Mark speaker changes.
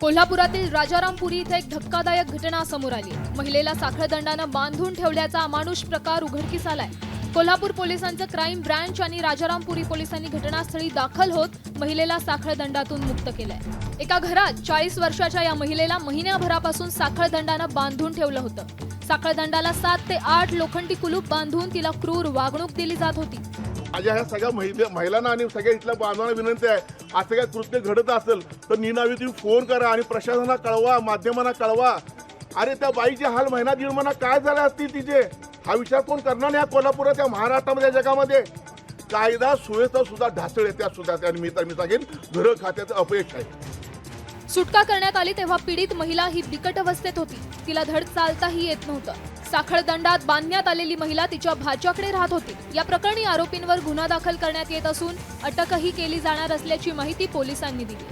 Speaker 1: कोल्हापुरातील राजारामपुरी इथे एक धक्कादायक घटना समोर आली. महिलेला साखळदंडानं बांधून ठेवल्याचा अमानुष प्रकार उघडकीस आलाय कोल्हापूर पोलिसांचं क्राईम ब्रँच आणि राजारामपुरी पोलिसांनी घटनास्थळी दाखल होत महिलेला साखळदंडातून मुक्त केलंय. एका घरात चाळीस वर्षाच्या या महिलेला महिन्याभरापासून साखळदंडानं बांधून ठेवलं होतं. साखळदंडाला सात ते आठ लोखंडी कुलूप बांधून तिला क्रूर वागणूक दिली जात होती.
Speaker 2: माझ्या ह्या सगळ्या महिला महिलांना आणि सगळ्या इथल्या बांधवांना विनंती आहे असं काय कृत्य घडत असेल तर निनावी तुम्ही फोन करा आणि प्रशासनाला कळवा माध्यमांना कळवा. अरे त्या बाईचे हाल महिना दीड महिना काय झाले असतील तिचे? हा विचार कोण करणार नाही या कोल्हापुरात या महाराष्ट्रामध्ये जगामध्ये? कायदा सुव्यवस्था सुद्धा ढासळ येत्या सुद्धा त्या निमित्त मी सांगेन घर खात्याचं अपयश आहे.
Speaker 1: सुटका करण्यात आली तेव्हा पीडित महिला ही बिकट अवस्थेत होती. तिला धड चालताही येत नव्हतं. साखळदंडात बांधण्यात आलेली महिला तिच्या भाच्याकडे राहत होती. या प्रकरणी आरोपींवर गुन्हा दाखल करण्यात येत असून अटकही केली जाणार असल्याची माहिती पोलिसांनी दिली